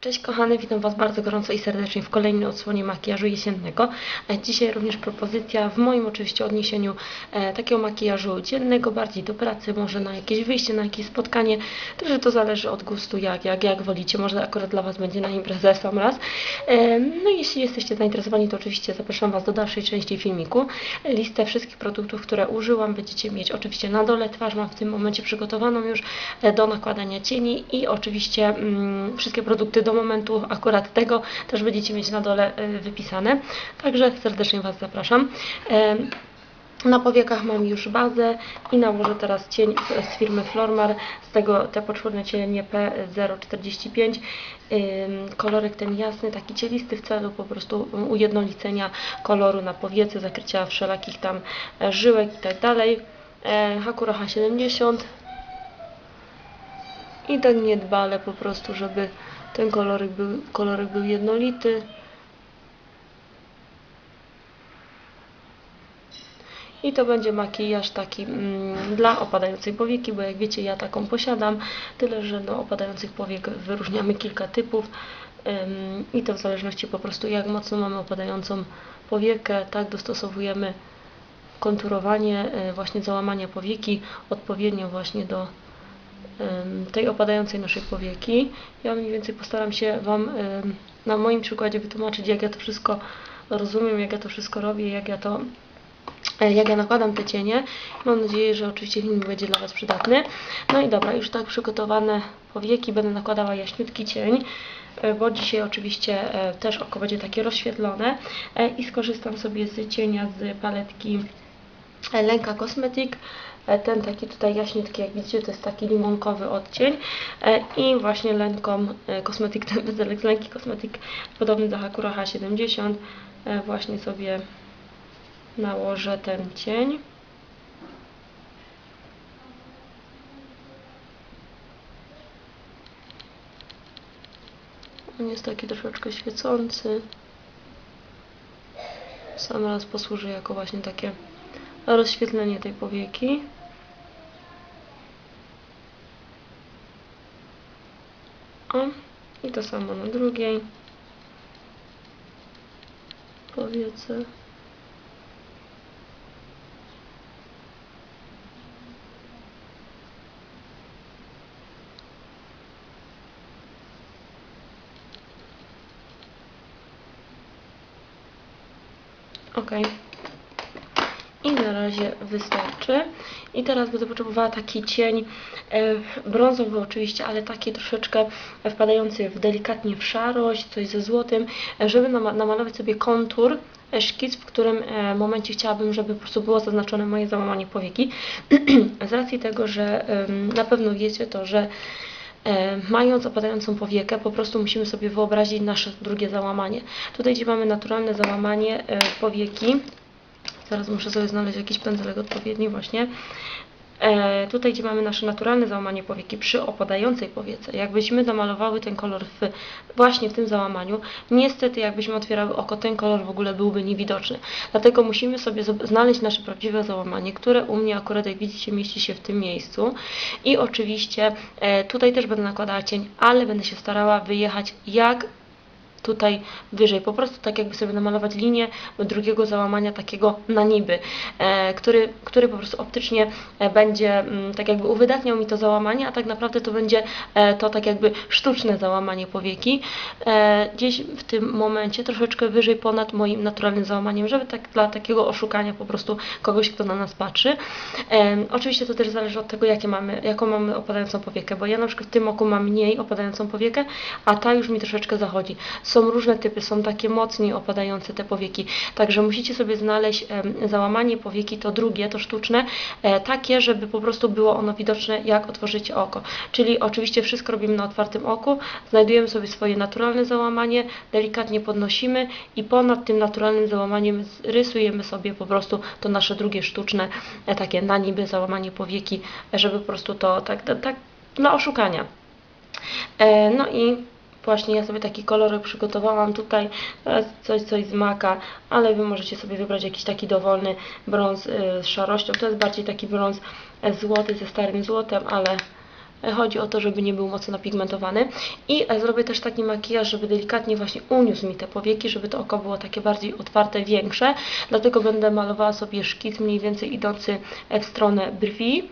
Cześć kochane, witam Was bardzo gorąco i serdecznie w kolejnej odsłonie makijażu jesiennego. E, Dzisiaj również propozycja w moim oczywiście odniesieniu e, takiego makijażu dziennego, bardziej do pracy, może na jakieś wyjście, na jakieś spotkanie. Także to zależy od gustu, jak, jak, jak wolicie. Może akurat dla Was będzie na imprezę sam raz. E, No jeśli jesteście zainteresowani, to oczywiście zapraszam Was do dalszej części filmiku. Listę wszystkich produktów, które użyłam, będziecie mieć oczywiście na dole. Twarz mam w tym momencie przygotowaną już e, do nakładania cieni i oczywiście mm, wszystkie produkty do momentu akurat tego też będziecie mieć na dole y, wypisane. Także serdecznie Was zapraszam. Na powiekach mam już bazę i nałożę teraz cień z- firmy Flormar, z tego te poczwórne cienie P045. Ym, Kolorek ten jasny, taki cielisty w celu po prostu ujednolicenia koloru na powiece, zakrycia wszelakich tam e, żyłek i tak dalej. E, Hakura H70 i tak niedbale po prostu, żeby ten kolorek był, kolorek był jednolity. I to będzie makijaż taki mm, dla opadającej powieki, bo jak wiecie ja taką posiadam, tyle że no, opadających powiek wyróżniamy kilka typów ym, i to w zależności po prostu jak mocno mamy opadającą powiekę, tak dostosowujemy konturowanie, y, właśnie załamania powieki odpowiednio właśnie do tej opadającej naszej powieki. Ja mniej więcej postaram się Wam na moim przykładzie wytłumaczyć, jak ja to wszystko rozumiem, jak ja to wszystko robię, jak ja to e, jak ja nakładam te cienie. Mam nadzieję, że oczywiście film będzie dla Was przydatny. No i dobra, już tak przygotowane powieki będę nakładała jaśniutki cień, e, bo dzisiaj oczywiście e, też oko będzie takie rozświetlone i skorzystam sobie z cienia z paletki Lenka Cosmetic. E, Ten taki tutaj jaśniutki, jak widzicie, to jest taki limonkowy odcień. E, I właśnie Lenką e, Cosmetic, ten bezelek z Lenki Cosmetic, podobny do Hakura H70, e, właśnie sobie nałożę ten cień. On jest taki troszeczkę świecący. Sam raz posłuży jako właśnie takie rozświetlenie tej powieki. O, i to samo na drugiej powiece. Ok. I na razie wystarczy. I teraz będę potrzebowała taki cień e, brązowy oczywiście, ale taki troszeczkę wpadający w delikatnie w szarość, coś ze złotym, e, żeby nama- namalować sobie kontur, e, szkic, w którym momencie chciałabym, żeby po prostu było zaznaczone moje załamanie powieki. Z racji tego, że na pewno wiecie to, że mając opadającą powiekę, po prostu musimy sobie wyobrazić nasze drugie załamanie. Tutaj, gdzie mamy naturalne załamanie powieki, zaraz muszę sobie znaleźć jakiś pędzelek odpowiedni właśnie. E, tutaj, gdzie mamy nasze naturalne załamanie powieki przy opadającej powiece, jakbyśmy namalowały ten kolor w, właśnie w tym załamaniu, niestety jakbyśmy otwierały oko, ten kolor w ogóle byłby niewidoczny. Dlatego musimy sobie znaleźć nasze prawdziwe załamanie, które u mnie akurat, jak widzicie, mieści się w tym miejscu. I oczywiście e, tutaj też będę nakładała cień, ale będę się starała wyjechać jak tutaj wyżej, po prostu tak jakby sobie namalować linię drugiego załamania takiego na niby, e, który, który po prostu optycznie e, będzie mm, tak jakby uwydatniał mi to załamanie, a tak naprawdę to będzie e, to tak jakby sztuczne załamanie powieki, gdzieś w tym momencie troszeczkę wyżej ponad moim naturalnym załamaniem, żeby tak dla takiego oszukania po prostu kogoś, kto na nas patrzy. Oczywiście to też zależy od tego, jakie mamy, jaką mamy opadającą powiekę, bo ja na przykład w tym oku mam mniej opadającą powiekę, a ta już mi troszeczkę zachodzi. Są różne typy, są takie mocniej opadające te powieki, także musicie sobie znaleźć załamanie powieki, to drugie, to sztuczne, e, takie, żeby po prostu było ono widoczne, jak otworzycie oko. Czyli oczywiście wszystko robimy na otwartym oku, znajdujemy sobie swoje naturalne załamanie, delikatnie podnosimy i ponad tym naturalnym załamaniem rysujemy sobie po prostu to nasze drugie sztuczne, e, takie na niby załamanie powieki, e, żeby po prostu to tak, tak, tak dla oszukania. E, no i właśnie ja sobie taki kolorek przygotowałam tutaj, teraz coś, coś z maka, ale Wy możecie sobie wybrać jakiś taki dowolny brąz e, z szarością. To jest bardziej taki brąz e, złoty ze starym złotem, ale E, Chodzi o to, żeby nie był mocno napigmentowany. I e, zrobię też taki makijaż, żeby delikatnie właśnie uniósł mi te powieki, żeby to oko było takie bardziej otwarte, większe. Dlatego będę malowała sobie szkic mniej więcej idący e, w stronę brwi.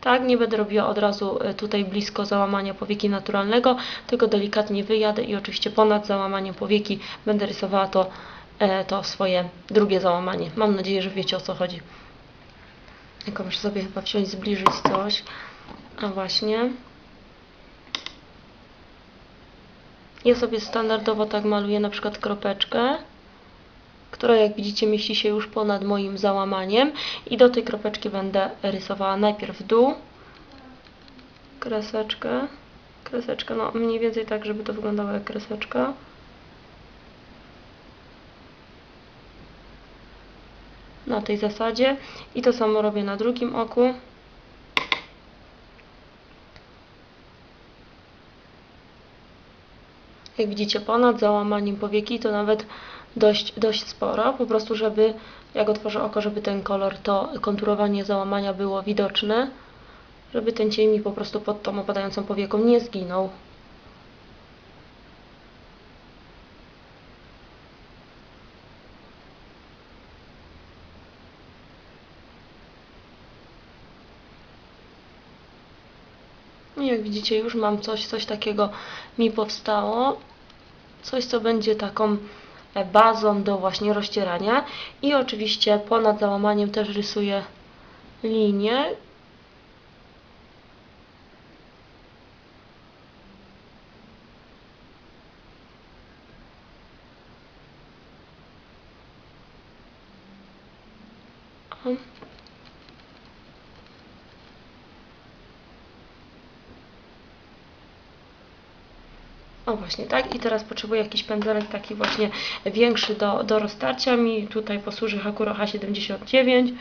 Tak, nie będę robiła od razu e, tutaj blisko załamania powieki naturalnego, tylko delikatnie wyjadę i oczywiście ponad załamaniem powieki będę rysowała to, e, to swoje drugie załamanie. Mam nadzieję, że wiecie o co chodzi. Tylko muszę sobie chyba wziąć, zbliżyć coś. A właśnie. Ja sobie standardowo tak maluję na przykład kropeczkę, która jak widzicie mieści się już ponad moim załamaniem i do tej kropeczki będę rysowała najpierw dół, kreseczkę, kreseczkę, no mniej więcej tak, żeby to wyglądało jak kreseczka. Na tej zasadzie i to samo robię na drugim oku. jak widzicie, ponad załamaniem powieki to nawet dość, dość sporo, po prostu żeby, jak otworzę oko, żeby ten kolor, to konturowanie załamania było widoczne, żeby ten cień mi po prostu pod tą opadającą powieką nie zginął. No jak widzicie, już mam coś, coś takiego mi powstało. Coś, co będzie taką bazą do właśnie rozcierania. I oczywiście ponad załamaniem też rysuję linię. O. O właśnie, tak. I teraz potrzebuję jakiś pędzelek taki właśnie większy do, do roztarcia. Mi tutaj posłuży Hakuro H79.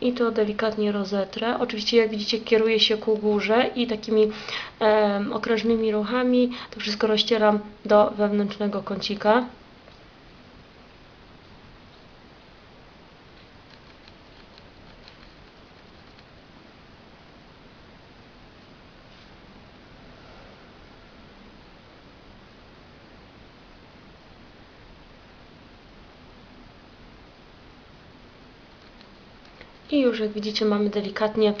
I to delikatnie rozetrę. Oczywiście, jak widzicie, kieruję się ku górze i takimi em, okrężnymi ruchami to wszystko rozcieram do wewnętrznego kącika. I już jak widzicie mamy delikatnie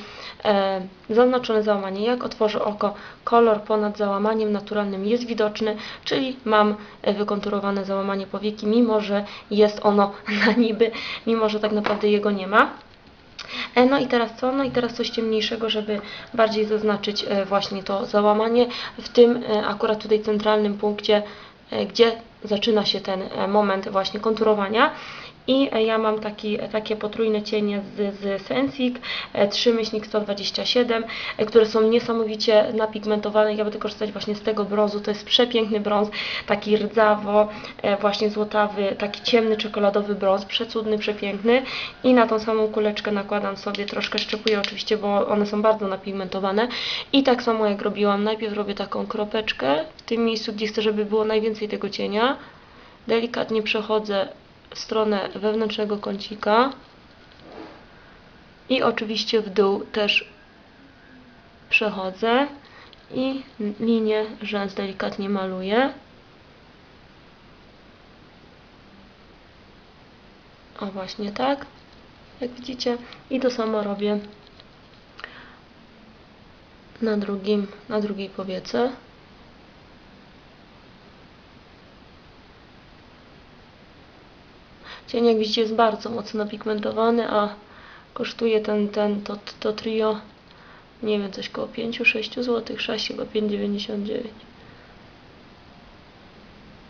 e, zaznaczone załamanie. Jak otworzę oko, kolor ponad załamaniem naturalnym jest widoczny, czyli mam e, wykonturowane załamanie powieki, mimo że jest ono na niby, mimo że tak naprawdę jego nie ma. E, No i teraz co? No i teraz coś ciemniejszego, żeby bardziej zaznaczyć e, właśnie to załamanie w tym akurat tutaj centralnym punkcie, gdzie zaczyna się ten moment właśnie konturowania. I e, ja mam taki, takie potrójne cienie z, z Sensic 3 myślnik 127, e, które są niesamowicie napigmentowane. Ja będę korzystać właśnie z tego brązu. To jest przepiękny brąz, taki rdzawo, e, właśnie złotawy, taki ciemny czekoladowy brąz, przecudny, przepiękny. I na tą samą kuleczkę nakładam sobie, troszkę szczepuję oczywiście, bo one są bardzo napigmentowane. I tak samo jak robiłam, najpierw robię taką kropeczkę w tym miejscu, gdzie chcę, żeby było najwięcej tego cienia. Delikatnie przechodzę stronę wewnętrznego kącika i oczywiście w dół też przechodzę i linię rzęs delikatnie maluję. O właśnie tak, jak widzicie. I to samo robię na drugim, na drugiej powiece. Cień jak widzicie jest bardzo mocno napigmentowany, a kosztuje ten, ten, to, to trio, nie wiem, coś koło 5-6 zł, 6 chyba 5,99.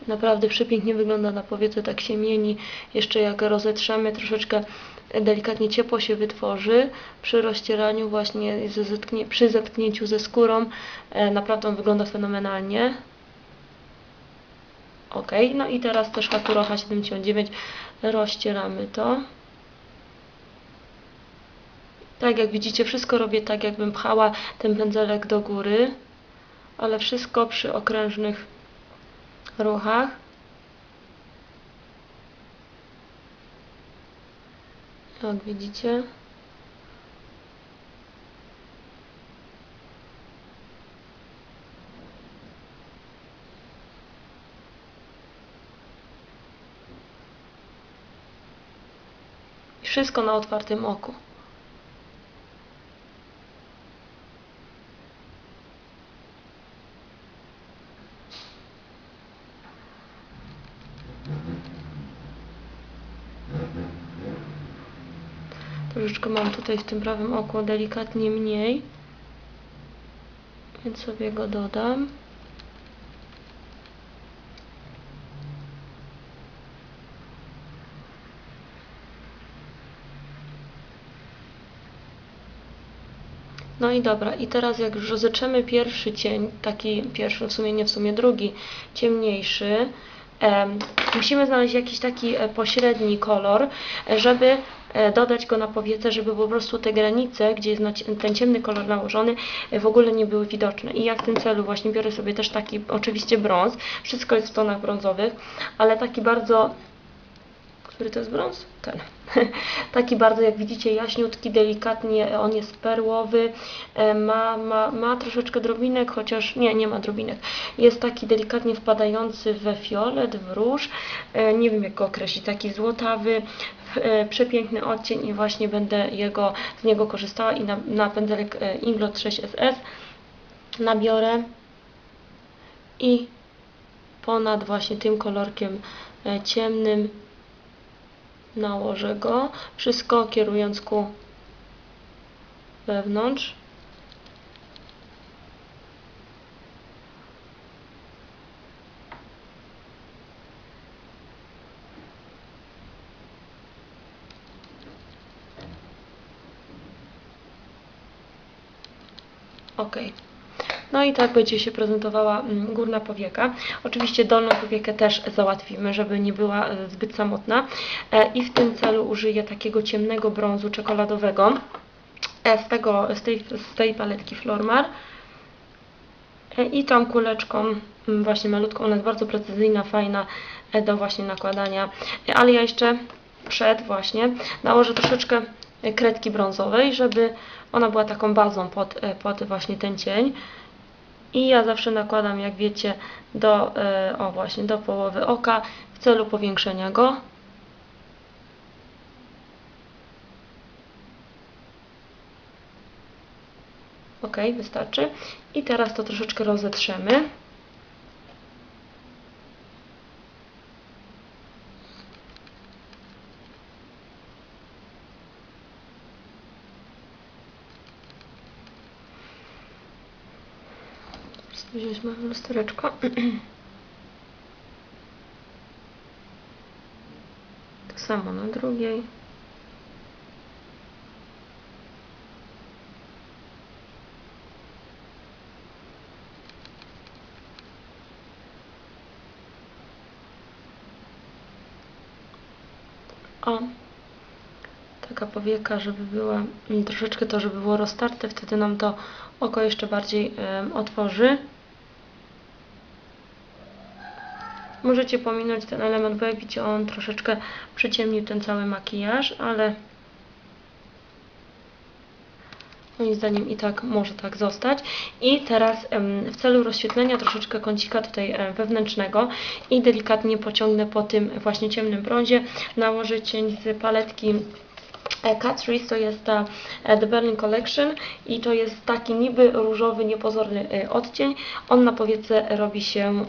Naprawdę przepięknie wygląda na powiece, tak się mieni. Jeszcze jak rozetrzemy, troszeczkę delikatnie ciepło się wytworzy przy rozcieraniu właśnie ze zetknie, przy zetknięciu ze skórą. E, naprawdę on wygląda fenomenalnie. Ok, no i teraz też Hakuro H79 rozcieramy to. Tak jak widzicie, wszystko robię tak, jakbym pchała ten pędzelek do góry, ale wszystko przy okrężnych ruchach. Jak widzicie. Wszystko na otwartym oku. Troszeczkę mam tutaj w tym prawym oku delikatnie mniej. Więc sobie go dodam. No i dobra, i teraz jak już rozetrzemy pierwszy cień, taki pierwszy, w sumie nie w sumie drugi, ciemniejszy, em, musimy znaleźć jakiś taki e, pośredni kolor, e, żeby e, dodać go na powiece, żeby po prostu te granice, gdzie jest ten ciemny kolor nałożony, e, w ogóle nie były widoczne. I ja w tym celu właśnie biorę sobie też taki, oczywiście brąz, wszystko jest w tonach brązowych, ale taki bardzo który to jest brąz? Ten. Taki bardzo, jak widzicie, jaśniutki, delikatnie, on jest perłowy, e, ma, ma, ma troszeczkę drobinek, chociaż nie, nie ma drobinek. Jest taki delikatnie wpadający we fiolet, w róż, e, nie wiem jak go określić, taki złotawy, e, przepiękny odcień i właśnie będę jego, z niego korzystała i na, na pędzelek Inglot 6SS nabiorę i ponad właśnie tym kolorkiem ciemnym nałożę go, wszystko kierując ku wewnątrz. Ok. No i tak będzie się prezentowała mm, górna powieka. Oczywiście dolną powiekę też załatwimy, żeby nie była e, zbyt samotna. E, I w tym celu użyję takiego ciemnego brązu czekoladowego e, z, tego, z, tej, z tej paletki Flormar. I tą kuleczką, mm, właśnie malutką, ona jest bardzo precyzyjna, fajna do właśnie nakładania. Ale ja jeszcze przed właśnie nałożę troszeczkę kredki brązowej, żeby ona była taką bazą pod, pod właśnie ten cień. I ja zawsze nakładam, jak wiecie, do, e, o właśnie, do połowy oka w celu powiększenia go. Ok, wystarczy. I teraz to troszeczkę rozetrzemy. Wziąć moje lustereczko. To samo na drugiej. O, taka powieka, żeby była troszeczkę to, żeby było roztarte, wtedy nam to oko jeszcze bardziej em, otworzy. Możecie pominąć ten element, bo jak widzicie on troszeczkę przyciemnił ten cały makijaż, ale moim zdaniem i tak może tak zostać. I teraz w celu rozświetlenia troszeczkę kącika tutaj wewnętrznego i delikatnie pociągnę po tym właśnie ciemnym brązie. Nałożę cień z paletki e, Catrice, to jest ta e, The Berlin Collection i to jest taki niby różowy, niepozorny e, odcień. On na powiece robi się ym,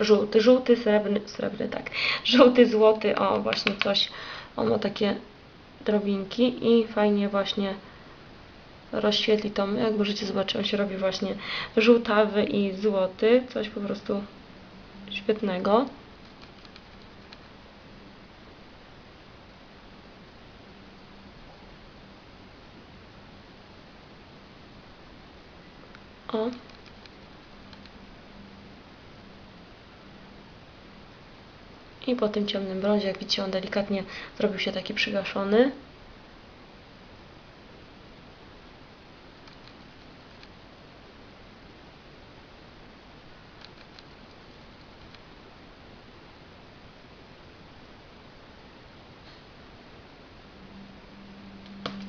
żółty, żółty, srebrny, srebrny, tak, żółty, złoty, o właśnie coś, on ma takie drobinki i fajnie właśnie rozświetli to, jak możecie zobaczyć, on się robi właśnie żółtawy i złoty, coś po prostu świetnego. O. I po tym ciemnym brązie, jak widzicie, on delikatnie zrobił się taki przygaszony.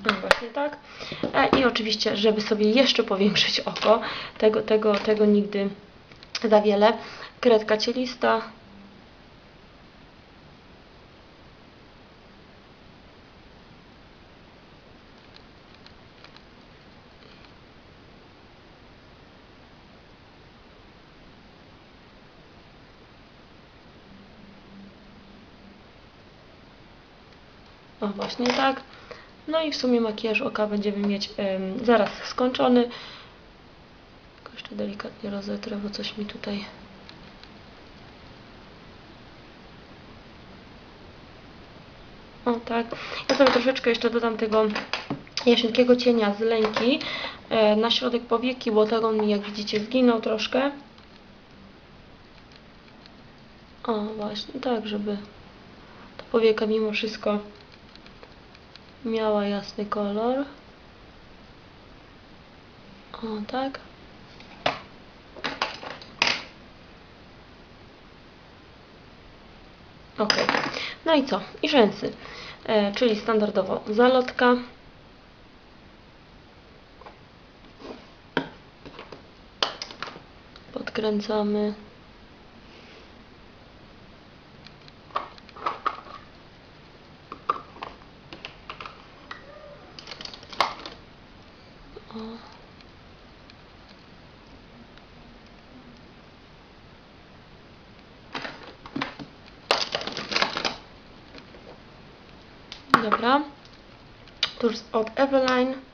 No właśnie tak. I oczywiście, żeby sobie jeszcze powiększyć oko, tego, tego, tego nigdy za wiele. Kredka cielista, O, właśnie tak. No i w sumie makijaż oka będziemy mieć zaraz skończony. Jeszcze delikatnie rozetrę, bo coś mi tutaj... O tak. Ja sobie troszeczkę jeszcze dodam tego jaśniutkiego cienia z lęki e, na środek powieki, bo tak on mi jak widzicie zginął troszkę. O właśnie, tak, żeby ta powieka mimo wszystko miała jasny kolor. O tak. Ok. No i co? I rzęsy. E, czyli standardowo zalotka. Podkręcamy. O. Dobra. Tuż od Eveline.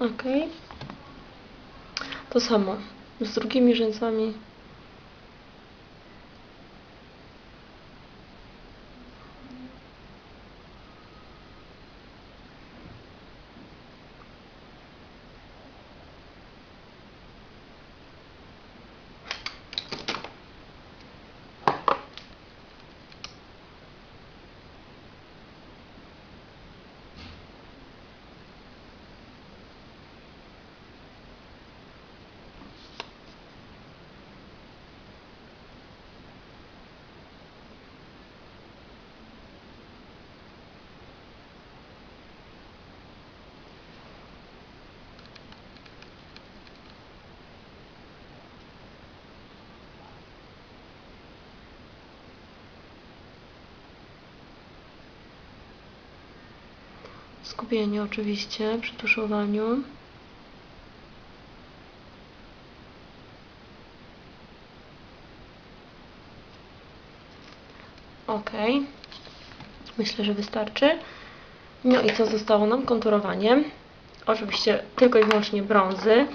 Ok. To samo. Z drugimi rzęsami. Skupienie oczywiście przy tuszowaniu. Ok. Myślę, że wystarczy. No i co zostało nam? Konturowanie. Oczywiście tylko i wyłącznie brązy.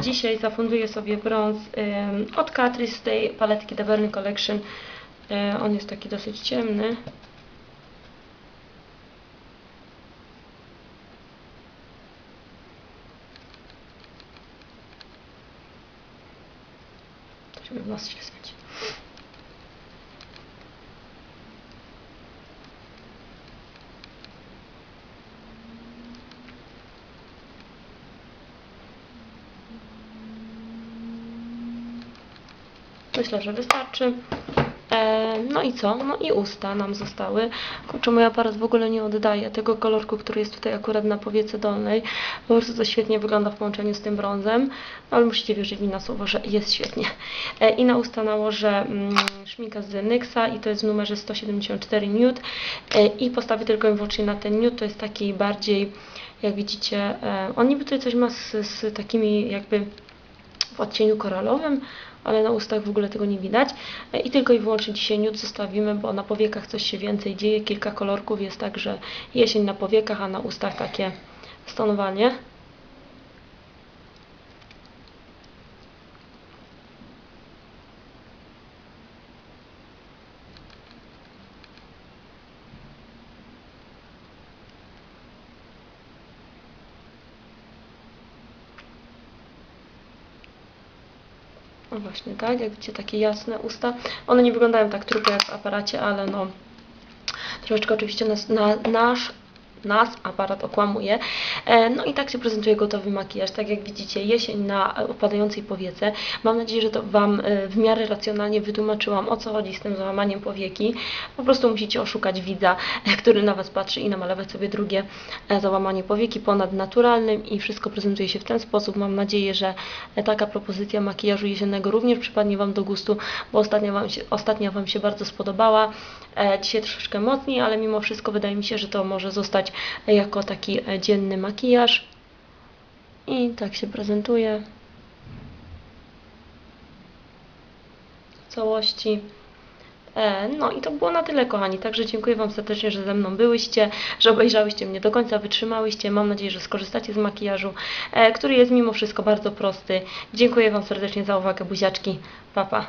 Dzisiaj zafunduję sobie brąz od Catrice z tej paletki The Burning Collection. E, on jest taki dosyć ciemny. Żeby w nos ścisnąć. Myślę, że wystarczy. No i co? No i usta nam zostały. Kurczę, mój aparat w ogóle nie oddaje tego kolorku, który jest tutaj akurat na powiece dolnej. Po prostu to świetnie wygląda w połączeniu z tym brązem. Ale musicie wierzyć mi na słowo, że jest świetnie. E, I na usta nałożę mm, szminkę z NYXa i to jest w numerze 174 nude. E, I postawię tylko i wyłącznie na ten nude. To jest taki bardziej, jak widzicie, e, on niby tutaj coś ma z, z takimi jakby w odcieniu koralowym, ale na ustach w ogóle tego nie widać. E, I tylko i wyłącznie dzisiaj nude zostawimy, bo na powiekach coś się więcej dzieje. Kilka kolorków jest tak, że jesień na powiekach, a na ustach takie stonowanie. No właśnie, tak, jak widzicie, takie jasne usta. One nie wyglądają tak trupie jak w aparacie, ale no troszeczkę oczywiście nas, na, nasz, nas aparat okłamuje. E, No i tak się prezentuje gotowy makijaż. Tak jak widzicie, jesień na opadającej powiece. Mam nadzieję, że to Wam e, w miarę racjonalnie wytłumaczyłam, o co chodzi z tym załamaniem powieki. Po prostu musicie oszukać widza, który na Was patrzy i namalować sobie drugie e, załamanie powieki ponad naturalnym i wszystko prezentuje się w ten sposób. Mam nadzieję, że taka propozycja makijażu jesiennego również przypadnie Wam do gustu, bo ostatnia Wam się, ostatnia wam się bardzo spodobała. Dzisiaj troszeczkę mocniej, ale mimo wszystko wydaje mi się, że to może zostać jako taki e, dzienny makijaż. I tak się prezentuje w całości. E, No i to było na tyle, kochani. Także dziękuję Wam serdecznie, że ze mną byłyście, że obejrzałyście mnie do końca, wytrzymałyście. Mam nadzieję, że skorzystacie z makijażu, e, który jest mimo wszystko bardzo prosty. Dziękuję Wam serdecznie za uwagę, buziaczki. Pa, pa.